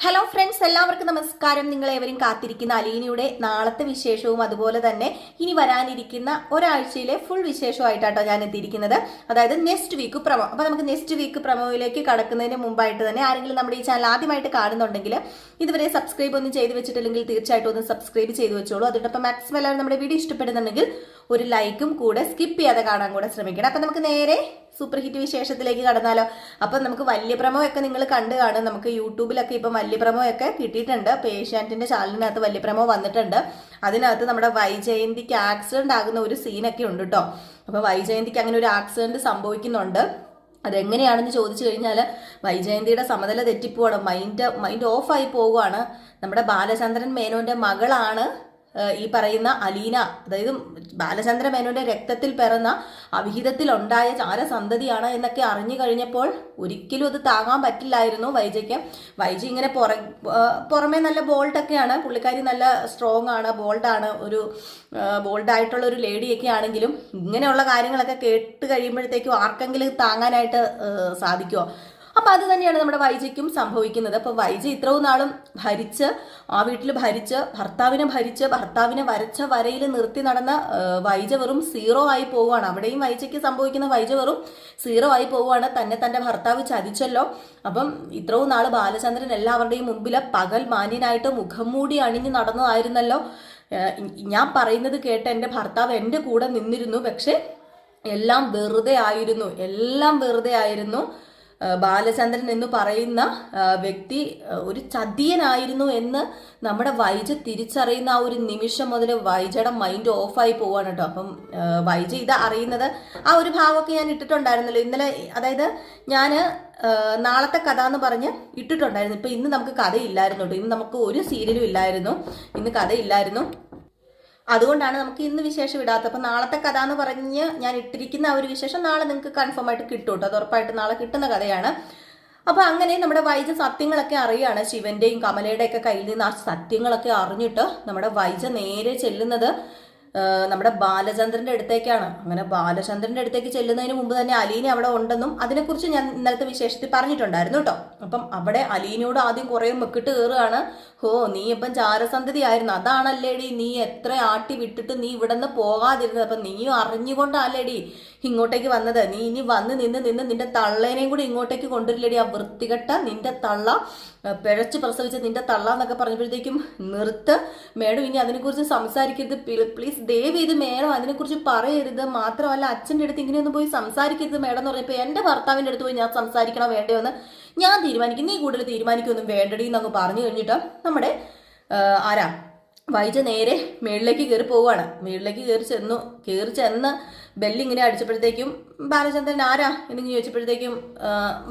Hello friends എല്ലാവർക്കും നമസ്കാരം. നിങ്ങൾ ഏവരും കാത്തിരിക്കുന്ന അലീനയുടെ നാളത്തെ വിശേഷവും അതുപോലെ തന്നെ ഇനി വരാനിരിക്കുന്ന ഒരാഴ്ചയിലെ ഫുൾ വിശേഷമായിട്ടാട്ടോ ഞാൻ എത്തിയിരിക്കുന്നത്. അതായത് നെക്സ്റ്റ് വീക്ക് പ്രമോ അപ്പോൾ നമുക്ക് നെക്സ്റ്റ് വീക്ക് പ്രമോയിലേക്ക് കടക്കുന്നതിന് മുമ്പായിട്ട് തന്നെ ആരെങ്കിലും നമ്മുടെ ഈ ചാനൽ ആദ്യമായിട്ട് കാണുന്നുണ്ടെങ്കിൽ ഇതുവരെ സബ്സ്ക്രൈബ് ഒന്നും ചെയ്ത് വെച്ചിട്ടില്ലെങ്കിൽ തീർച്ചയായിട്ടും ഒന്ന് സബ്സ്ക്രൈബ് ചെയ്ത് വെച്ചോളൂ. അതോടൊപ്പം മാക്സിമം എല്ലാവരും നമ്മുടെ വീഡിയോ ഇഷ്ടപ്പെടുന്നുണ്ടെങ്കിൽ ഒരു ലൈക്കും കൂടെ സ്കിപ്പ് ചെയ്യാതെ കാണാൻ കൂടെ ശ്രമിക്കണം. അപ്പം നമുക്ക് നേരെ സൂപ്പർ ഹിറ്റ് വിശേഷത്തിലേക്ക് കടന്നാലോ. അപ്പം നമുക്ക് വലിയ പ്രമോയൊക്കെ നിങ്ങൾ കണ്ടു കാണും. നമുക്ക് യൂട്യൂബിലൊക്കെ ഇപ്പം വലിയ പ്രമോയൊക്കെ കിട്ടിയിട്ടുണ്ട്. അപ്പോൾ ഏഷ്യാനെറ്റിന്റെ ചാനലിനകത്ത് വലിയ പ്രമോ വന്നിട്ടുണ്ട്. അതിനകത്ത് നമ്മുടെ വൈജയന്തിക്ക് ആക്സിഡന്റ് ആകുന്ന ഒരു സീനൊക്കെ ഉണ്ട് കേട്ടോ അപ്പോൾ വൈജയന്തിക്ക് അങ്ങനെ ഒരു ആക്സിഡന്റ് സംഭവിക്കുന്നുണ്ട്. അതെങ്ങനെയാണെന്ന് ചോദിച്ചു കഴിഞ്ഞാൽ വൈജയന്തിയുടെ സമതല തെറ്റിപ്പോവാണ്. മൈൻഡ് മൈൻഡ് ഓഫായി പോവുകയാണ്. നമ്മുടെ ബാലചന്ദ്രൻ മേനോന്റെ മകളാണ് ഈ പറയുന്ന അലീന അതായത് ബാലചന്ദ്ര മേനോന്റെ രക്തത്തിൽ പിറന്ന അവിഹിതത്തിൽ ഉണ്ടായ ചാരസന്തതിയാണ് എന്നൊക്കെ അറിഞ്ഞു കഴിഞ്ഞപ്പോൾ ഒരിക്കലും അത് താങ്ങാൻ പറ്റില്ലായിരുന്നു വൈജയ്ക്ക്. വൈജി ഇങ്ങനെ പുറ പുറമേ നല്ല ബോൾഡൊക്കെയാണ് പുള്ളിക്കാരി നല്ല സ്ട്രോങ് ആണ് ബോൾഡാണ് ഒരു ബോൾഡായിട്ടുള്ള ഒരു ലേഡിയൊക്കെ ആണെങ്കിലും ഇങ്ങനെയുള്ള കാര്യങ്ങളൊക്കെ കേട്ട് കഴിയുമ്പോഴത്തേക്കും ആർക്കെങ്കിലും താങ്ങാനായിട്ട് സാധിക്കുമോ അപ്പൊ അത് തന്നെയാണ് നമ്മുടെ വൈജയ്ക്കും സംഭവിക്കുന്നത്. അപ്പോൾ വൈജ ഇത്രയും നാളും ഭരിച്ച് ആ വീട്ടിൽ ഭരിച്ച് ഭർത്താവിനെ ഭരിച്ച് ഭർത്താവിനെ വരച്ച വരയിൽ നിർത്തി നടന്ന വൈജ വെറും സീറോ ആയി പോവുകയാണ്. അവിടെയും വൈജയ്ക്ക് സംഭവിക്കുന്ന വൈജ വെറും സീറോ ആയി പോവുകയാണ്. തന്നെ തന്റെ ഭർത്താവ് ചതിച്ചല്ലോ. അപ്പം ഇത്രയും നാൾ ബാലചന്ദ്രൻ എല്ലാവരുടെയും മുമ്പിൽ പകൽ മാന്യനായിട്ട് മുഖം മൂടി അണിഞ്ഞു നടന്നതായിരുന്നല്ലോ. ഞാൻ പറയുന്നത് കേട്ട് എന്റെ ഭർത്താവ് എന്റെ കൂടെ നിന്നിരുന്നു. പക്ഷേ എല്ലാം വെറുതെ ആയിരുന്നു. എല്ലാം വെറുതെ ആയിരുന്നു. ബാലചന്ദ്രൻ എന്ന് പറയുന്ന വ്യക്തി ഒരു ചതിയനായിരുന്നു എന്ന് നമ്മുടെ വൈജ തിരിച്ചറിയുന്ന ആ ഒരു നിമിഷം മുതൽ വൈജയുടെ മൈൻഡ് ഓഫായി പോവാണ് കേട്ടോ. അപ്പം വൈജ ഇത് അറിയുന്നത് ആ ഒരു ഭാവമൊക്കെ ഞാൻ ഇട്ടിട്ടുണ്ടായിരുന്നല്ലോ. ഇന്നലെ അതായത് ഞാൻ നാളത്തെ കഥ എന്ന് പറഞ്ഞ് ഇട്ടിട്ടുണ്ടായിരുന്നു. ഇപ്പൊ ഇന്ന് നമുക്ക് കഥയില്ലായിരുന്നു കേട്ടോ. ഇന്ന് നമുക്ക് ഒരു സീരിയലും ഇല്ലായിരുന്നു. ഇന്ന് കഥയില്ലായിരുന്നു. അതുകൊണ്ടാണ് നമുക്ക് ഇന്ന് വിശേഷം ഇടാത്തത്. അപ്പം നാളത്തെ കഥ എന്ന് പറഞ്ഞ് ഞാൻ ഇട്ടിരിക്കുന്ന ആ ഒരു വിശേഷം നാളെ നിങ്ങൾക്ക് കൺഫേം ആയിട്ട് കിട്ടും കേട്ടോ അത് ഉറപ്പായിട്ട് നാളെ കിട്ടുന്ന കഥയാണ്. അപ്പൊ അങ്ങനെ നമ്മുടെ വൈജ സത്യങ്ങളൊക്കെ അറിയാണ് ശിവന്റെയും കമലയുടെ ഒക്കെ കയ്യിൽ നിന്ന് ആ സത്യങ്ങളൊക്കെ അറിഞ്ഞിട്ട് നമ്മുടെ വൈജ നേരെ ചെല്ലുന്നത്. നമ്മുടെ ബാലചന്ദ്രന്റെ അടുത്തേക്കാണ്. അങ്ങനെ ബാലചന്ദ്രന്റെ അടുത്തേക്ക് ചെല്ലുന്നതിന് മുമ്പ് തന്നെ അലീന അവിടെ ഉണ്ടെന്നും അതിനെക്കുറിച്ച് ഞാൻ ഇന്നലത്തെ വിശേഷത്തിൽ പറഞ്ഞിട്ടുണ്ടായിരുന്നു കേട്ടോ. അപ്പം അവിടെ അലീനയോട് ആദ്യം കുറെ മെക്കിട്ട് കയറുകയാണ്. ഹോ നീ ഇപ്പം ചാരസന്ധതി ആയിരുന്നു അതാണല്ലേടി നീ എത്ര ആട്ടി വിട്ടിട്ട് നീ ഇവിടെ നിന്ന് പോകാതിരുന്നത്? അപ്പം നീയും അറിഞ്ഞുകൊണ്ടല്ലേടി ഇങ്ങോട്ടേക്ക് വന്നത്. നീ ഇനി വന്ന് നിന്ന് നിന്ന് നിന്റെ തള്ളേനെയും കൂടി ഇങ്ങോട്ടേക്ക് കൊണ്ടുവരില്ലേടി ആ വൃത്തികെട്ട നിന്റെ തള്ള. പിഴച്ച് പ്രസവിച്ച നിന്റെ തള്ള എന്നൊക്കെ പറഞ്ഞപ്പോഴത്തേക്കും നിർത്ത്. മേഡം ഇനി അതിനെക്കുറിച്ച് സംസാരിക്കരുത്. പ്ലീസ് ദയവ് ചെയ്ത് മേഡം അതിനെക്കുറിച്ച് പറയരുത്. മാത്രമല്ല അച്ഛന്റെ അടുത്ത് ഇങ്ങനെയൊന്നും പോയി സംസാരിക്കരുത് മേഡം എന്ന് പറഞ്ഞപ്പോൾ എന്റെ ഭർത്താവിന്റെ അടുത്ത് പോയി ഞാൻ സംസാരിക്കണോ വേണ്ടയോ എന്ന് ഞാൻ തീരുമാനിക്കും. നീ കൂടുതൽ തീരുമാനിക്കൊന്നും വേണ്ടടി എന്നങ്ങ് പറഞ്ഞു കഴിഞ്ഞിട്ട് നമ്മുടെ ആരാ? വൈജ നേരെ മേളിലേക്ക് കയറി പോവുകയാണ്. മേളിലേക്ക് കയറി ചെന്നു കയറി ചെന്ന് ബെല്ലിങ്ങനെ അടിച്ചപ്പോഴത്തേക്കും ബാലചന്ദ്രൻ ആരാ എന്ന് ചോദിച്ചപ്പോഴത്തേക്കും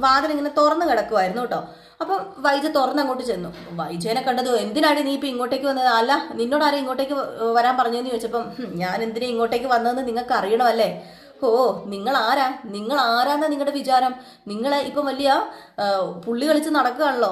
വാതിലിങ്ങനെ തുറന്നു കിടക്കുമായിരുന്നു കേട്ടോ. അപ്പം വൈജ തുറന്ന് അങ്ങോട്ട് ചെന്നു. വൈജയനെ കണ്ടത്? എന്തിനാണ് നീ ഇപ്പം ഇങ്ങോട്ടേക്ക് വന്നത്? അല്ല നിന്നോട് ആരും ഇങ്ങോട്ടേക്ക് വരാൻ പറഞ്ഞതെന്ന് ചോദിച്ചപ്പം ഞാൻ എന്തിനാ ഇങ്ങോട്ടേക്ക് വന്നതെന്ന് നിങ്ങൾക്ക് അറിയണമല്ലേ? ഓ നിങ്ങൾ ആരാ? നിങ്ങൾ ആരാന്നാ നിങ്ങളുടെ വിചാരം? നിങ്ങളെ ഇപ്പം വലിയ പുള്ളി കളിച്ച് നടക്കുകയാണല്ലോ.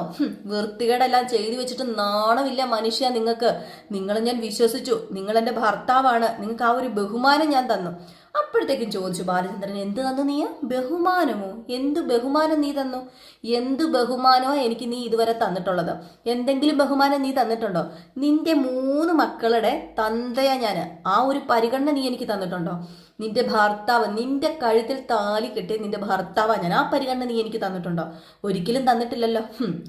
വൃത്തികേടെല്ലാം ചെയ്തു വെച്ചിട്ട് നാണമില്ല മനുഷ്യ നിങ്ങൾക്ക്. നിങ്ങൾ ഞാൻ വിശ്വസിച്ചു. നിങ്ങൾ എന്റെ ഭർത്താവാണ്. നിങ്ങൾക്ക് ആ ഒരു ബഹുമാനം ഞാൻ തന്നു. അപ്പോഴത്തേക്കും ചോദിച്ചു ബാലചന്ദ്രൻ എന്ത് തന്നു നീ? ബഹുമാനമോ? എന്ത് ബഹുമാനം നീ തന്നു? എന്ത് ബഹുമാനമോ എനിക്ക് നീ ഇതുവരെ തന്നിട്ടുള്ളത്? എന്തെങ്കിലും ബഹുമാനം നീ തന്നിട്ടുണ്ടോ? നിന്റെ മൂന്ന് മക്കളുടെ തന്തയാ ഞാൻ ആ ഒരു പരിഗണന നീ എനിക്ക് തന്നിട്ടുണ്ടോ? നിന്റെ ഭർത്താവ് നിന്റെ കഴുത്തിൽ താലി കെട്ടി നിന്റെ ഭർത്താവാ. ഞാൻ ആ പരിഗണന നീ എനിക്ക് തന്നിട്ടുണ്ടോ? ഒരിക്കലും തന്നിട്ടില്ലല്ലോ.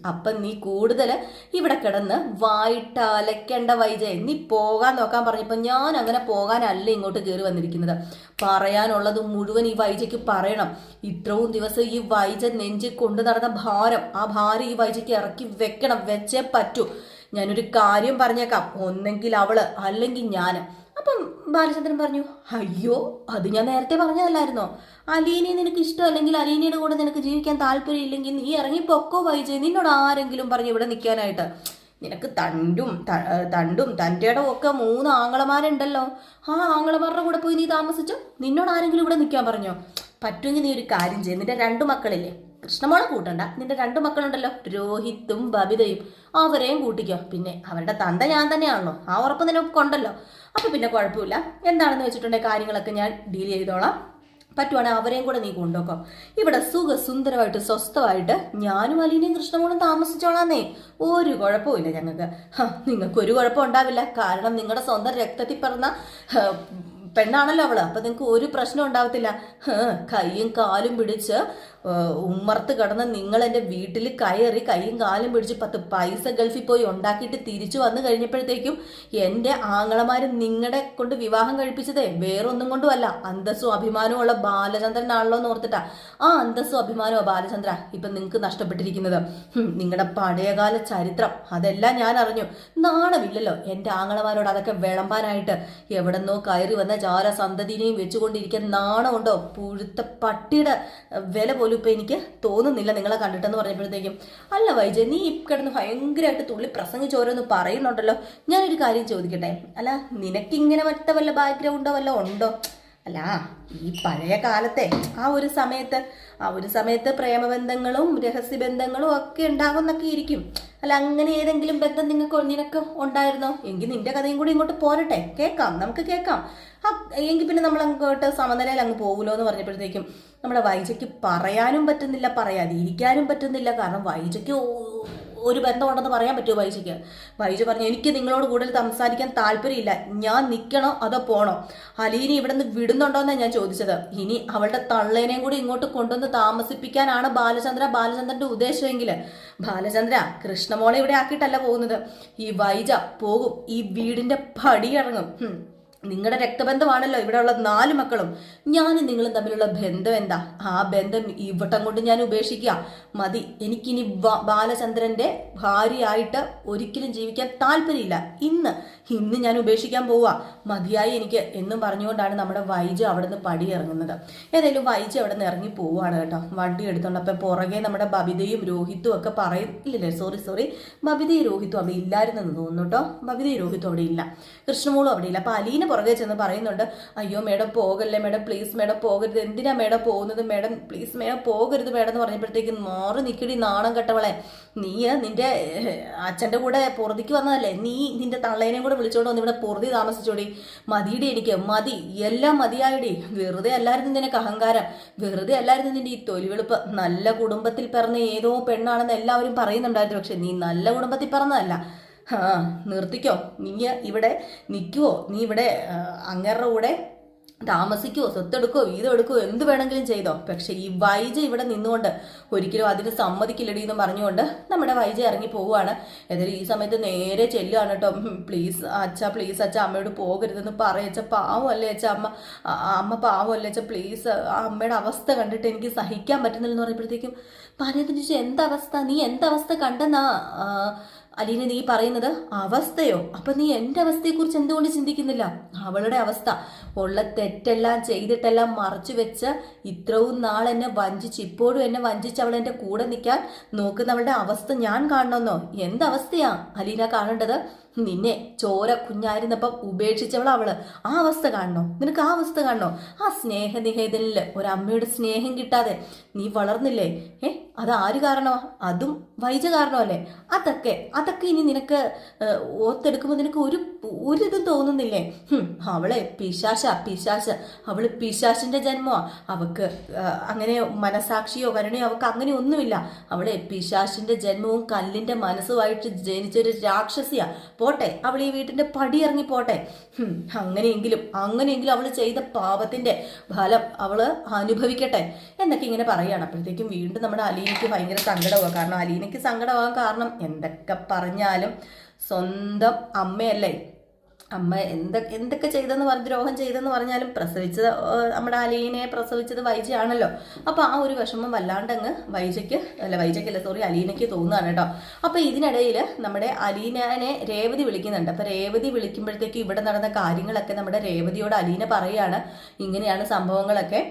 അപ്പൊ അപ്പം നീ കൂടുതൽ ഇവിടെ കിടന്ന് വായിട്ട് അലക്കേണ്ട വൈജയ്. നീ പോകാൻ നോക്കാൻ പറഞ്ഞപ്പോൾ ഞാൻ അങ്ങനെ പോകാനല്ല ഇങ്ങോട്ട് കയറി വന്നിരിക്കുന്നത്. പറയാനുള്ളത് മുഴുവൻ ഈ വൈജയ്ക്ക് പറയണം. ഇത്രയും ദിവസം ഈ വൈജ നെഞ്ചിൽ കൊണ്ടു നടന്ന ഭാരം ആ ഭാരം ഈ വൈജയ്ക്ക് ഇറക്കി വെക്കണം വെച്ചേ പറ്റൂ. ഞാനൊരു കാര്യം പറഞ്ഞേക്കാം. ഒന്നെങ്കിൽ അവൾ അല്ലെങ്കിൽ ഞാൻ അപ്പം ബാലചന്ദ്രൻ പറഞ്ഞു അയ്യോ അത് ഞാൻ നേരത്തെ പറഞ്ഞതല്ലായിരുന്നോ? അലീനെ നിനക്ക് ഇഷ്ടമല്ലെങ്കിൽ അലീനയുടെ കൂടെ നിനക്ക് ജീവിക്കാൻ താല്പര്യമില്ലെങ്കിൽ നീ ഇറങ്ങി പൊക്കോ വൈജയ് നിന്നോട് ആരെങ്കിലും പറഞ്ഞു ഇവിടെ നിൽക്കാനായിട്ട്? നിനക്ക് തണ്ടും തണ്ടും തന്റെയുടെ ഒക്കെ മൂന്ന് ആങ്ങളമാരുണ്ടല്ലോ. ആ ആങ്ങളമാരുടെ കൂടെ പോയി നീ താമസിച്ചോ? നിന്നോട് ആരെങ്കിലും ഇവിടെ നിൽക്കാൻ പറഞ്ഞോ? പറ്റുമെങ്കിൽ നീ ഒരു കാര്യം ചെയ്യും. നിന്റെ രണ്ടു മക്കളില്ലേ? കൃഷ്ണമോളെ കൂട്ടണ്ട. നിന്റെ രണ്ടു മക്കളുണ്ടല്ലോ രോഹിത്തും ബബിതയും. അവരെയും കൂട്ടിക്കോ. പിന്നെ അവരുടെ തന്ത ഞാൻ തന്നെയാണല്ലോ. ആ ഉറപ്പ് നിനക്ക് കൊണ്ടല്ലോ അപ്പൊ പിന്നെ കുഴപ്പമില്ല. എന്താണെന്ന് വെച്ചിട്ടുണ്ടെങ്കിൽ കാര്യങ്ങളൊക്കെ ഞാൻ ഡീൽ ചെയ്തോളാം. പറ്റുവാണെങ്കിൽ അവരെയും കൂടെ നീ കൊണ്ടുപോക്കാം. ഇവിടെ സുഖസുന്ദരമായിട്ട് സ്വസ്ഥമായിട്ട് ഞാനും അലീനയും കൃഷ്ണമോളും താമസിച്ചോളാന്നേ. ഒരു കുഴപ്പമില്ല ഞങ്ങൾക്ക്. നിങ്ങൾക്കൊരു കുഴപ്പം ഉണ്ടാവില്ല. കാരണം നിങ്ങളുടെ സ്വന്തം രക്തത്തിൽ പറഞ്ഞ പെണ്ണാണല്ലോ അവൾ. അപ്പൊ നിങ്ങൾക്ക് ഒരു പ്രശ്നം ഉണ്ടാവത്തില്ല. കൈയും കാലും പിടിച്ച് ഉമ്മർത്ത് കിടന്ന് നിങ്ങൾ എന്റെ വീട്ടിൽ കയറി കൈയും കാലും പിടിച്ച് പത്ത് പൈസ ഗൾഫിൽ പോയി ഉണ്ടാക്കിയിട്ട് തിരിച്ചു വന്നു കഴിഞ്ഞപ്പോഴത്തേക്കും എന്റെ ആങ്ങളമാർ നിങ്ങളെ കൊണ്ട് വിവാഹം കഴിപ്പിച്ചതേ. വേറൊന്നും കൊണ്ടുമല്ല. അന്തസ്സും അഭിമാനവും ഉള്ള ബാലചന്ദ്രനാണല്ലോ എന്ന് ഓർത്തിട്ടാ. ആ അന്തസ്സും അഭിമാനവും ബാലചന്ദ്ര ഇപ്പൊ നിങ്ങൾക്ക് നഷ്ടപ്പെട്ടിരിക്കുന്നത്. നിങ്ങളുടെ പഴയകാല ചരിത്രം അതെല്ലാം ഞാൻ അറിഞ്ഞു. നാണമില്ലല്ലോ എന്റെ ആങ്ങളമാരോട് അതൊക്കെ വിളമ്പാനായിട്ട്. എവിടെന്നോ കയറി വന്ന ജാര സന്തതിനെയും വെച്ചുകൊണ്ടിരിക്കാൻ നാണമുണ്ടോ പുഴുത്ത പട്ടിയുടെ വില പോലും ഇപ്പൊ എനിക്ക് തോന്നുന്നില്ല നിങ്ങളെ കണ്ടിട്ടെന്ന് പറഞ്ഞപ്പോഴത്തേക്കും അല്ല വൈജ നീ കിടന്ന് ഭയങ്കരമായിട്ട് തുള്ളി പ്രസംഗിച്ച് ഓരോന്ന് പറയുന്നുണ്ടല്ലോ. ഞാനൊരു കാര്യം ചോദിക്കട്ടെ? അല്ല നിനക്കിങ്ങനെ മറ്റ വല്ല ബാക്ക്ഗ്രൗണ്ടോ വല്ല ഉണ്ടോ? അല്ല ഈ പഴയ കാലത്തെ ആ ഒരു സമയത്ത് ആ ഒരു സമയത്ത് പ്രേമബന്ധങ്ങളും രഹസ്യബന്ധങ്ങളും ഒക്കെ ഉണ്ടാകുന്നൊക്കെ ഇരിക്കും. അല്ല അങ്ങനെ ഏതെങ്കിലും ബന്ധം നിങ്ങൾക്ക് നിനക്ക് ഉണ്ടായിരുന്നോ? എങ്കിൽ നിന്റെ കഥയും കൂടി ഇങ്ങോട്ട് പോരട്ടെ. കേൾക്കാം നമുക്ക് കേൾക്കാം. എങ്കിൽ പിന്നെ നമ്മൾ അങ്ങോട്ട് സമനിലയിൽ അങ്ങ് പോകുമല്ലോ എന്ന് പറഞ്ഞപ്പോഴത്തേക്കും നമ്മുടെ വൈജയ്ക്ക് പറയാനും പറ്റുന്നില്ല പറയാതിരിക്കാനും പറ്റുന്നില്ല. കാരണം വൈജയ്ക്ക് ഒരു ബന്ധമുണ്ടെന്ന് പറയാൻ പറ്റുമോ വൈജയ്ക്ക് വൈജു പറഞ്ഞു എനിക്ക് നിങ്ങളോട് കൂടുതൽ സംസാരിക്കാൻ താല്പര്യമില്ല. ഞാൻ നിൽക്കണോ അതോ പോണോ? ഹലീനി ഇവിടെ നിന്ന് വിടുന്നുണ്ടോന്നാണ് ഞാൻ ചോദിച്ചത്. ഇനി അവളുടെ തള്ളേനെയും കൂടി ഇങ്ങോട്ട് കൊണ്ടുവന്ന് താമസിപ്പിക്കാനാണ് ബാലചന്ദ്ര ബാലചന്ദ്രന്റെ ഉദ്ദേശമെങ്കിൽ. ബാലചന്ദ്ര കൃഷ്ണമോളെ ഇവിടെ ആക്കിയിട്ടല്ല പോകുന്നത്. ഈ വൈജ പോകും ഈ വീടിന്റെ പടി ഇറങ്ങും. ഹും. നിങ്ങളുടെ രക്തബന്ധമാണല്ലോ ഇവിടെയുള്ള നാല് മക്കളും. ഞാനും നിങ്ങളും തമ്മിലുള്ള ബന്ധം എന്താ? ആ ബന്ധം ഇവട്ടം കൊണ്ട് ഞാൻ ഉപേക്ഷിക്കുക മതി. എനിക്കിനി ബാലചന്ദ്രന്റെ ഭാര്യയായിട്ട് ഒരിക്കലും ജീവിക്കാൻ താല്പര്യമില്ല. ഇന്ന് ഇന്ന് ഞാൻ ഉപേക്ഷിക്കാൻ പോവാ. മതിയായി എനിക്ക് എന്നും പറഞ്ഞുകൊണ്ടാണ് നമ്മുടെ വൈജ് അവിടെ നിന്ന് പടി ഇറങ്ങുന്നത് ഏതായാലും വൈജ് അവിടെ നിന്ന് ഇറങ്ങി പോവുകയാണ് കേട്ടോ. വണ്ടി എടുത്തോണ്ട് അപ്പൊ പുറകെ നമ്മുടെ ബബിതയും രോഹിത്തും ഒക്കെ പറയില്ലേ സോറി സോറി ബബിതയും രോഹിത്തും അവിടെ ഇല്ലായിരുന്നു തോന്നുന്നു കേട്ടോ. ബബിതയും രോഹിത്തും അവിടെ ഇല്ല. കൃഷ്ണമോളും അവിടെ ഇല്ല. അപ്പൊ അലീന പുറകെ ചെന്ന് പറയുന്നുണ്ട് അയ്യോ മേഡം പോകല്ലേ മേഡം പ്ലീസ് മേഡം പോകരുത്. എന്തിനാ മേഡം പോകുന്നത്? മേഡം പ്ലീസ് മേഡം പോകരുത് മേഡം എന്ന് പറഞ്ഞപ്പോഴത്തേക്ക് മാറി നിൽക്കടി നാണം കെട്ടവളെ. നീ നിന്റെ അച്ഛന്റെ കൂടെ പുറത്തേക്ക് വന്നതല്ലേ? നീ നിന്റെ തള്ളേനെയും കൂടെ വിളിച്ചോണ്ട് വന്ന് ഇവിടെ പുറത്തി താമസിച്ചോടി. മതിയുടെ എനിക്ക് മതി എല്ലാം മതിയായടി. വെറുതെ അല്ലായിരുന്നു നിനക്ക് അഹങ്കാരം. വെറുതെ അല്ലായിരുന്നു നിന്റെ ഈ തൊലിവെളുപ്പ്. നല്ല കുടുംബത്തിൽ പിറന്ന ഏതോ പെണ്ണാണെന്ന് എല്ലാവരും പറയുന്നുണ്ടായിരുന്നു. പക്ഷെ നീ നല്ല കുടുംബത്തിൽ പിറന്നതല്ല. നിർത്തിക്കോ. നീ ഇവിടെ നിൽക്കുവോ നീ ഇവിടെ അങ്ങേരുടെ കൂടെ താമസിക്കുവോ? സ്വത്തെടുക്കോ വീതം എടുക്കോ എന്ത് വേണമെങ്കിലും ചെയ്തോ? പക്ഷെ ഈ വൈജ ഇവിടെ നിന്നുകൊണ്ട് ഒരിക്കലും അതിന് സമ്മതിക്കില്ലടി എന്ന് പറഞ്ഞുകൊണ്ട് നമ്മുടെ വൈജ ഇറങ്ങി പോവുകയാണ്. ഏതായാലും ഈ സമയത്ത് നേരെ ചെല്ലുകയാണ് കേട്ടോ. പ്ലീസ് അച്ഛ പ്ലീസ് അച്ഛ അമ്മയോട് പോകരുതെന്ന് പറയച്ച പാവമല്ലേ അച്ഛ അമ്മ അമ്മ അമ്മ പാവമല്ലേ അച്ഛ പ്ലീസ് അമ്മയുടെ അവസ്ഥ കണ്ടിട്ട് എനിക്ക് സഹിക്കാൻ പറ്റുന്നില്ലെന്ന് പറയുമ്പോഴത്തേക്കും പറയുന്നത് ചോദിച്ചാൽ എന്തവസ്ഥ നീ എന്തവസ്ഥ കണ്ടെന്നാ? അലീന നീ പറയുന്നത് അവസ്ഥയോ? അപ്പൊ നീ എന്റെ അവസ്ഥയെക്കുറിച്ച് എന്തുകൊണ്ട് ചിന്തിക്കുന്നില്ല? അവളുടെ അവസ്ഥ. ഉള്ള തെറ്റെല്ലാം ചെയ്തിട്ടെല്ലാം മറച്ചു വെച്ച് ഇത്രയും നാൾ എന്നെ വഞ്ചിച്ച് ഇപ്പോഴും എന്നെ വഞ്ചിച്ച് അവൾ എന്റെ കൂടെ നിൽക്കാൻ നോക്കുന്നവളുടെ അവസ്ഥ ഞാൻ കാണണമെന്നോ? എന്തവസ്ഥയാ അലീന കാണേണ്ടത്? നിന്നെ ചോര കുഞ്ഞായിരുന്നപ്പം ഉപേക്ഷിച്ചവൾ അവൾ. ആ അവസ്ഥ കാണണോ? നിനക്ക് ആ അവസ്ഥ കാണണോ? ആ സ്നേഹനിഹേതനിൽ ഒരമ്മയുടെ സ്നേഹം കിട്ടാതെ നീ വളർന്നില്ലേ? ഏ അത് ആര് കാരണോ? അതും വൈജ കാരണമല്ലേ അതൊക്കെ അതൊക്കെ ഇനി നിനക്ക് ഓത്തെടുക്കുമ്പോൾ നിനക്ക് ഒരു ഒരിതും തോന്നുന്നില്ലേ? അവളെ പിശാശ പിശാശ പിശാശ്. അവൾ പിശാശിന്റെ അവക്ക് അവൾക്ക് അങ്ങനെ മനസാക്ഷിയോ കരുണയോ അവൾക്ക് അങ്ങനെ ഒന്നുമില്ല. അവളെ പിശാശിന്റെ ജന്മവും കല്ലിന്റെ മനസ്സുമായിട്ട് ജനിച്ചൊരു രാക്ഷസിയാ. പോട്ടെ അവൾ ഈ വീട്ടിന്റെ പടി ഇറങ്ങി പോട്ടെ അങ്ങനെയെങ്കിലും അങ്ങനെയെങ്കിലും അവൾ ചെയ്ത പാപത്തിന്റെ ഫലം അവൾ അനുഭവിക്കട്ടെ എന്നൊക്കെ ഇങ്ങനെ പറയുകയാണ് അപ്പോഴത്തേക്കും വീണ്ടും നമ്മുടെ അലീനയ്ക്ക് ഭയങ്കര സങ്കടമാകും കാരണം അലീനയ്ക്ക് സങ്കടമാകാൻ കാരണം എന്തൊക്കെ പറഞ്ഞാലും സ്വന്തം അമ്മയല്ലേ. അമ്മ എന്ത എന്തൊക്കെ ചെയ്തെന്ന് പറഞ്ഞ് ദ്രോഹം ചെയ്തെന്ന് പറഞ്ഞാലും പ്രസവിച്ചത് നമ്മുടെ അലീനെ പ്രസവിച്ചത് വൈജയാണല്ലോ. അപ്പൊ ആ ഒരു വിഷമം വല്ലാണ്ടങ്ങ് വൈജയ്ക്ക് അല്ല വൈജയ്ക്കല്ല സോറി അലീനയ്ക്ക് തോന്നുകയാണ് കേട്ടോ. അപ്പൊ ഇതിനിടയിൽ നമ്മുടെ അലീനനെ രേവതി വിളിക്കുന്നുണ്ട്. അപ്പൊ രേവതി വിളിക്കുമ്പോഴത്തേക്ക് ഇവിടെ നടന്ന കാര്യങ്ങളൊക്കെ നമ്മുടെ രേവതിയോട് അലീന പറയാണ് ഇങ്ങനെയാണ് സംഭവങ്ങളൊക്കെ.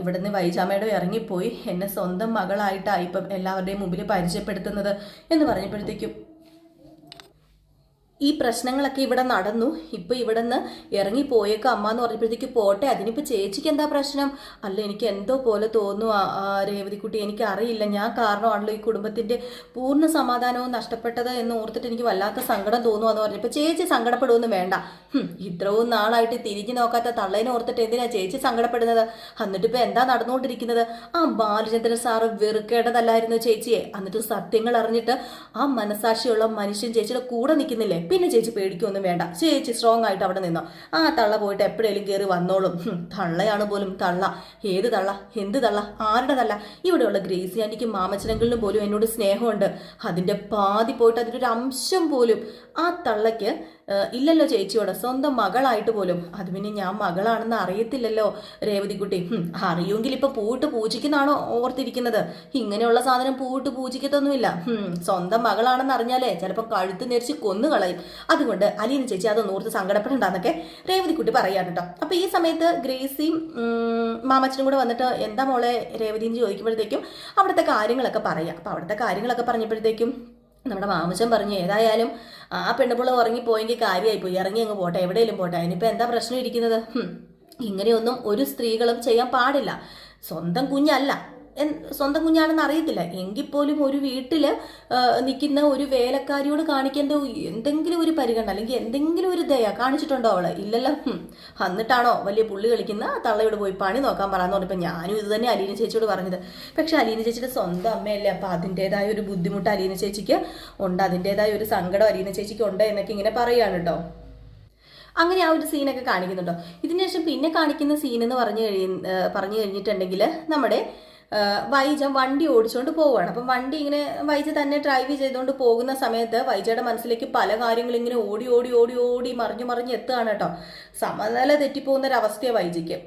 ഇവിടുന്ന് വൈജാമയുടെ ഇറങ്ങിപ്പോയി. എന്നെ സ്വന്തം മകളായിട്ടാണ് ഇപ്പം എല്ലാവരുടെയും മുമ്പിൽ പരിചയപ്പെടുത്തുന്നത് എന്ന് പറഞ്ഞപ്പോഴത്തേക്കും ഈ പ്രശ്നങ്ങളൊക്കെ ഇവിടെ നടന്നു. ഇപ്പൊ ഇവിടെ നിന്ന് ഇറങ്ങിപ്പോയേക്ക് അമ്മ എന്ന് പറഞ്ഞപ്പോഴത്തേക്ക് പോട്ടെ അതിനിപ്പോ ചേച്ചിക്ക് എന്താ പ്രശ്നം? അല്ല എനിക്ക് എന്തോ പോലെ ആ രേവതിക്കുട്ടി. എനിക്ക് അറിയില്ല ഞാൻ കാരണമാണല്ലോ ഈ കുടുംബത്തിന്റെ പൂർണ സമാധാനവും നഷ്ടപ്പെട്ടത് എന്ന് ഓർത്തിട്ട് എനിക്ക് വല്ലാത്ത സങ്കടം തോന്നുവാന്ന് പറഞ്ഞപ്പോ ചേച്ചി സങ്കടപ്പെടുമെന്ന് വേണ്ട. ഇത്രവും നാളായിട്ട് തിരിഞ്ഞു നോക്കാത്ത തള്ളേനെ ഓർത്തിട്ട് എന്തിനാ ചേച്ചി സങ്കടപ്പെടുന്നത്? എന്നിട്ട് ഇപ്പൊ എന്താ നടന്നുകൊണ്ടിരിക്കുന്നത്? ആ ബാലചന്ദ്രൻ സാറ് വെറുക്കേണ്ടതല്ലായിരുന്നു ചേച്ചിയെ. എന്നിട്ട് സത്യങ്ങൾ അറിഞ്ഞിട്ട് ആ മനസാക്ഷിയുള്ള മനുഷ്യൻ ചേച്ചിയുടെ കൂടെ നിൽക്കുന്നില്ലേ? പിന്നെ ചേച്ചി പേടിക്കൊന്നും വേണ്ട. ചേച്ചി സ്ട്രോങ് ആയിട്ട് അവിടെ നിന്നോ. ആ തള്ള പോയിട്ട് എപ്പോഴേലും കയറി വന്നോളും. തള്ളയാണ് പോലും തള്ള. ഏത് തള്ള? എന്ത് തള്ള? ആരുടെ തള്ള? ഇവിടെയുള്ള ഗ്രേസി ആന്റിക്കും മാമച്ചനങ്ങളിലും പോലും എന്നോട് സ്നേഹമുണ്ട്. അതിന്റെ പാതി പോയിട്ട് അതിന്റെ ഒരു അംശം പോലും ആ തള്ളയ്ക്ക് ഇല്ലല്ലോ ചേച്ചിയോട്. സ്വന്തം മകളായിട്ട് പോലും. അത് പിന്നെ ഞാൻ മകളാണെന്ന് അറിയത്തില്ലല്ലോ രേവതിക്കുട്ടി അറിയുമെങ്കിൽ ഇപ്പൊ പൂവിട്ട് പൂജിക്കുന്നതാണോ ഓർത്തിരിക്കുന്നത്. ഇങ്ങനെയുള്ള സാധനം പൂവിട്ട് പൂജിക്കത്തൊന്നുമില്ല. സ്വന്തം മകളാണെന്ന് അറിഞ്ഞാലേ ചിലപ്പോൾ കഴുത്ത് നെരിച്ച് കൊന്നു കളയും. അതുകൊണ്ട് അലീന ചേച്ചി അതൊന്നും ഓർത്ത് സങ്കടപ്പെടണ്ടെന്നൊക്കെ രേവതിക്കുട്ടി പറയാൻ കേട്ടോ. അപ്പൊ ഈ സമയത്ത് ഗ്രേസിയും മാമച്ചനും കൂടെ വന്നിട്ട് എന്താ മോളെ രേവതി എന്ന് ചോദിക്കുമ്പോഴത്തേക്കും അവിടുത്തെ കാര്യങ്ങളൊക്കെ പറയാം. അപ്പൊ അവിടുത്തെ കാര്യങ്ങളൊക്കെ പറഞ്ഞപ്പോഴത്തേക്കും നമ്മുടെ മാമുച്ചൻ പറഞ്ഞു ഏതായാലും ആ പെണ്ണുപിള്ള ഉറങ്ങിപ്പോയെങ്കിൽ കാര്യമായി പോയി ഇറങ്ങി അങ്ങ് പോട്ടെ എവിടെയെങ്കിലും പോട്ടെ. അതിനിപ്പോൾ എന്താ പ്രശ്നം ഇരിക്കുന്നത്? ഇങ്ങനെയൊന്നും ഒരു സ്ത്രീകളും ചെയ്യാൻ പാടില്ല. സ്വന്തം കുഞ്ഞല്ല. സ്വന്തം കുഞ്ഞാണെന്ന് അറിയത്തില്ല. എങ്കിൽ പോലും ഒരു വീട്ടിൽ നിൽക്കുന്ന ഒരു വേലക്കാരിയോട് കാണിക്കേണ്ട എന്തെങ്കിലും ഒരു പരിഗണന അല്ലെങ്കിൽ എന്തെങ്കിലും ഒരു ദയ കാണിച്ചിട്ടുണ്ടോ അവൾ? ഇല്ലല്ലോ. എന്നിട്ടാണോ വലിയ പുള്ളി കളിക്കുന്ന തള്ളയോട് പോയി പണി നോക്കാൻ പറയാന്ന് പറഞ്ഞപ്പോൾ ഞാനും ഇത് തന്നെ അലീന ചേച്ചിയോട് പറഞ്ഞത്. പക്ഷെ അലീന ചേച്ചിയുടെ സ്വന്തം അമ്മയല്ലേ? അപ്പം അതിന്റെതായ ഒരു ബുദ്ധിമുട്ട് അലീന ചേച്ചിക്ക് ഉണ്ട്. അതിന്റെതായ ഒരു സങ്കടം അലീന ചേച്ചിക്ക് ഉണ്ട് എന്നൊക്കെ ഇങ്ങനെ പറയുകയാണ് കേട്ടോ. അങ്ങനെ ആ ഒരു സീനൊക്കെ കാണിക്കുന്നുണ്ടോ? ഇതിനുശേഷം പിന്നെ കാണിക്കുന്ന സീൻ എന്ന് പറഞ്ഞു കഴിയ പറഞ്ഞു കഴിഞ്ഞിട്ടുണ്ടെങ്കിൽ നമ്മുടെ വൈജ വണ്ടി ഓടിച്ചുകൊണ്ട് പോവുകയാണ് അപ്പം വണ്ടി ഇങ്ങനെ വൈജ തന്നെ ഡ്രൈവ് ചെയ്തുകൊണ്ട് പോകുന്ന സമയത്ത് വൈജയുടെ മനസ്സിലേക്ക് പല കാര്യങ്ങളും ഇങ്ങനെ ഓടി ഓടി ഓടി ഓടി മറിഞ്ഞു മറിഞ്ഞ് എത്തുകയാണ് കേട്ടോ. സമനില തെറ്റിപ്പോകുന്ന ഒരു അവസ്ഥയാണ് വൈജയ്ക്ക്.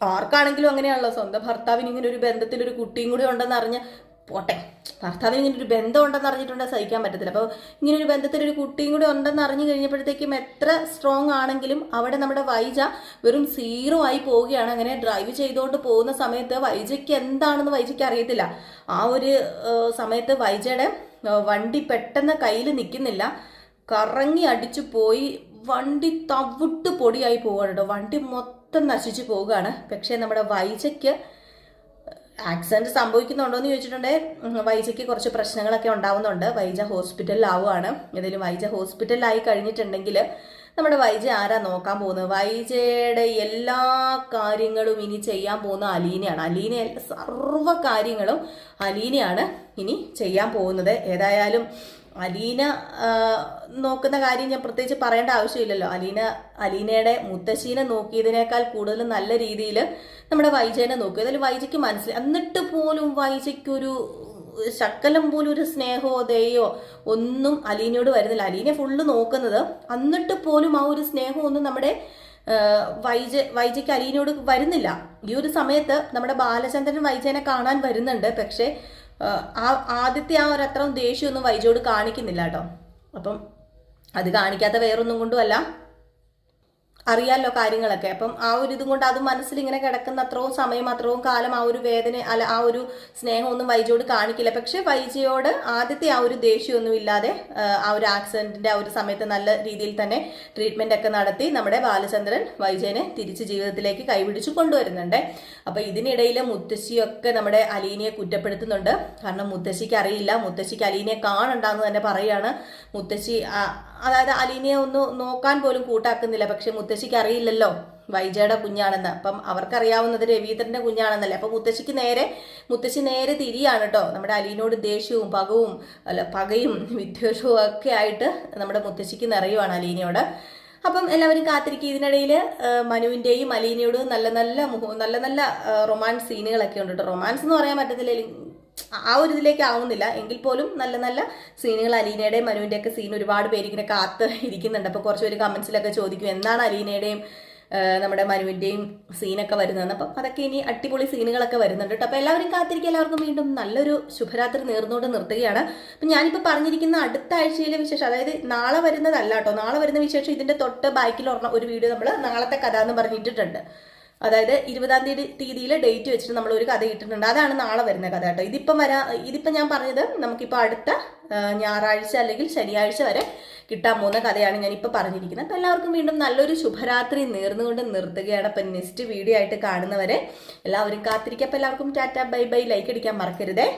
ആർക്കാണെങ്കിലും അങ്ങനെയാണല്ലോ സ്വന്തം ഭർത്താവിന് ഇങ്ങനെ ഒരു ബന്ധത്തിൽ ഒരു കുട്ടിയും കൂടി ഉണ്ടെന്ന് അറിഞ്ഞ് പോട്ടെ. ഭർത്താവിന് ഇങ്ങനെ ഒരു ബന്ധം ഉണ്ടെന്ന് അറിഞ്ഞിട്ടുണ്ടെങ്കിൽ സഹിക്കാൻ പറ്റത്തില്ല. അപ്പോൾ ഇങ്ങനെ ഒരു ബന്ധത്തിൽ ഒരു കുട്ടിയും കൂടി ഉണ്ടെന്ന് അറിഞ്ഞു കഴിഞ്ഞപ്പോഴത്തേക്കും എത്ര സ്ട്രോങ് ആണെങ്കിലും അവിടെ നമ്മുടെ വൈജ വെറും സീറോ ആയി പോവുകയാണ്. അങ്ങനെ ഡ്രൈവ് ചെയ്തുകൊണ്ട് പോകുന്ന സമയത്ത് വൈജയ്ക്ക് എന്താണെന്ന് വൈജയ്ക്ക് അറിയത്തില്ല. ആ ഒരു സമയത്ത് വൈജയുടെ വണ്ടി പെട്ടെന്ന് കയ്യിൽ നിൽക്കുന്നില്ല. കറങ്ങി അടിച്ചു പോയി. വണ്ടി തവിട്ട് പൊടിയായി പോവുകയാണ് കേട്ടോ. വണ്ടി മൊത്തം നശിച്ചു പോവുകയാണ്. പക്ഷേ നമ്മുടെ വൈജയ്ക്ക് ആക്സിഡന്റ് സംഭവിക്കുന്നുണ്ടോ എന്ന് ചോദിച്ചിട്ടുണ്ടെങ്കിൽ വൈജയ്ക്ക് കുറച്ച് പ്രശ്നങ്ങളൊക്കെ ഉണ്ടാവുന്നുണ്ട്. വൈജ ഹോസ്പിറ്റലിലാവുകയാണ്. ഏതെങ്കിലും വൈജ ഹോസ്പിറ്റലിലായി കഴിഞ്ഞിട്ടുണ്ടെങ്കിൽ നമ്മുടെ വൈജ ആരാ നോക്കാൻ പോകുന്നത്? വൈജയുടെ എല്ലാ കാര്യങ്ങളും ഇനി ചെയ്യാൻ പോകുന്ന അലീനയാണ്. അലീന സർവ കാര്യങ്ങളും അലീനയാണ് ഇനി ചെയ്യാൻ പോകുന്നത്. ഏതായാലും അലീന നോക്കുന്ന കാര്യം ഞാൻ പ്രത്യേകിച്ച് പറയേണ്ട ആവശ്യമില്ലല്ലോ. അലീന അലീനയുടെ മുത്തശ്ശീനെ നോക്കിയതിനേക്കാൾ കൂടുതൽ നല്ല രീതിയിൽ നമ്മുടെ വൈജയനെ നോക്കി. അതിൽ വൈജയ്ക്ക് മനസ്സിലായി. എന്നിട്ട് പോലും വൈജയ്ക്കൊരു ശക്കലം പോലും ഒരു സ്നേഹമോ ദയോ ഒന്നും അലീനയോട് വരുന്നില്ല. അലീനെ ഫുള്ള് നോക്കുന്നത് എന്നിട്ട് പോലും ആ ഒരു സ്നേഹം ഒന്നും നമ്മുടെ വൈജ വൈജയ്ക്ക് അലീനയോട് വരുന്നില്ല. ഈ ഒരു സമയത്ത് നമ്മുടെ ബാലചന്ദ്രൻ വൈജയനെ കാണാൻ വരുന്നുണ്ട്. പക്ഷേ ആ, ആദ്യത്തെ ആ ഒരു അത്രയും ദേഷ്യമൊന്നും വൈജോട് കാണിക്കുന്നില്ല കേട്ടോ. അപ്പം അത് കാണിക്കാത്ത വേറൊന്നും കൊണ്ടുമല്ല അറിയാലോ കാര്യങ്ങളൊക്കെ. അപ്പം ആ ഒരു ഇതും കൊണ്ട് അത് മനസ്സിൽ ഇങ്ങനെ കിടക്കുന്ന അത്രയും സമയം അത്രയും കാലം ആ ഒരു വേദന അല്ല ആ ഒരു സ്നേഹമൊന്നും വൈജയോട് കാണിക്കില്ല. പക്ഷെ വൈജയോട് ആദ്യത്തെ ആ ഒരു ദേഷ്യമൊന്നും ഇല്ലാതെ ആ, ഒരു ആക്സിഡന്റിന്റെ ആ ഒരു സമയത്ത് നല്ല രീതിയിൽ തന്നെ ട്രീറ്റ്മെന്റ് ഒക്കെ നടത്തി നമ്മുടെ ബാലചന്ദ്രൻ വൈജയനെ തിരിച്ച് ജീവിതത്തിലേക്ക് കൈപിടിച്ചു കൊണ്ടുവരുന്നുണ്ട്. അപ്പൊ ഇതിനിടയിൽ മുത്തശ്ശിയൊക്കെ നമ്മുടെ അലീനയെ കുറ്റപ്പെടുത്തുന്നുണ്ട്. കാരണം മുത്തശ്ശിക്ക് അറിയില്ല. മുത്തശ്ശിക്ക് അലീനയെ കാണണ്ടെന്ന് തന്നെ പറയാണ്. മുത്തശ്ശി അതായത് അലീനയെ ഒന്ന് നോക്കാൻ പോലും കൂട്ടാക്കുന്നില്ല. പക്ഷെ മുത്തശ്ശിക്ക് അറിയില്ലല്ലോ. വൈജയുടെ കുഞ്ഞാണെന്ന്. അപ്പം അവർക്കറിയാവുന്നത് രവീന്ദ്രന്റെ കുഞ്ഞാണെന്നല്ലേ. അപ്പം മുത്തശ്ശിക്ക് നേരെ മുത്തശ്ശി നേരെ തിരിയാണ് കേട്ടോ നമ്മുടെ അലീനോട് ദേഷ്യവും പകവും അല്ല പകയും വിദ്വേഷവും ഒക്കെ ആയിട്ട് നമ്മുടെ മുത്തശ്ശിക്ക് നിറയുവാണ് അലീനയോട്. അപ്പം എല്ലാവരും കാത്തിരിക്കും. ഇതിനിടയിൽ മനുവിന്റെയും അലീനയോടും നല്ല നല്ല നല്ല നല്ല റൊമാൻസ് സീനുകളൊക്കെ ഉണ്ട് കേട്ടോ റൊമാൻസ് എന്ന് പറയാൻ പറ്റത്തില്ല. ആ ഒരു ഇതിലേക്ക് ആവുന്നില്ല. എങ്കിൽ പോലും നല്ല നല്ല സീനുകൾ അലീനയുടെയും മനുവിന്റെയൊക്കെ സീൻ ഒരുപാട് പേര് ഇങ്ങനെ കാത്ത് ഇരിക്കുന്നുണ്ട്. അപ്പോൾ കുറച്ച് പേര് കമൻസിലൊക്കെ ചോദിക്കും എന്നാണ് അലീനയുടെയും നമ്മുടെ മനുവിന്റെയും സീനൊക്കെ വരുന്നതെന്ന്? അപ്പം അതൊക്കെ ഇനി അടിപൊളി സീനുകളൊക്കെ വരുന്നുണ്ട് കേട്ടോ. അപ്പോൾ എല്ലാവരും കാത്തിരിക്കുക. എല്ലാവർക്കും വീണ്ടും നല്ലൊരു ശുഭരാത്രി നേർന്നുകൊണ്ട് നിർത്തുകയാണ്. അപ്പം ഞാനിപ്പോൾ പറഞ്ഞിരിക്കുന്ന അടുത്ത ആഴ്ചയിലെ വിശേഷം അതായത് നാളെ വരുന്നതല്ല കേട്ടോ. നാളെ വരുന്ന വിശേഷം ഇതിന്റെ തൊട്ട് ബാക്കിൽ ഒരു വീഡിയോ നമ്മൾ നാളത്തെ കഥ എന്ന് പറഞ്ഞിട്ടിട്ടുണ്ട്. അതായത് ഇരുപതാം തീയതി തീയതിയിൽ ഡേറ്റ് വെച്ചിട്ട് നമ്മൾ ഒരു കഥ ഇട്ടിട്ടുണ്ട്. അതാണ് നാളെ വരുന്ന കഥ കേട്ടോ. ഇതിപ്പം വരാ ഇതിപ്പം ഞാൻ പറഞ്ഞത് നമുക്കിപ്പോൾ അടുത്ത ഞായറാഴ്ച അല്ലെങ്കിൽ ശനിയാഴ്ച വരെ കിട്ടാൻ പോകുന്ന കഥയാണ് ഞാൻ ഇപ്പോൾ പറഞ്ഞിരിക്കുന്നത്. അപ്പോൾ എല്ലാവർക്കും വീണ്ടും നല്ലൊരു ശുഭരാത്രി നേർന്നുകൊണ്ട് നിർത്തുകയാണ്. അപ്പം നെക്സ്റ്റ് വീഡിയോ ആയിട്ട് കാണുന്നവരെ എല്ലാവരും കാത്തിരിക്കുക. അപ്പോൾ എല്ലാവർക്കും ടാറ്റ ബൈ ബൈ. ലൈക്ക് അടിക്കാൻ മറക്കരുതേ.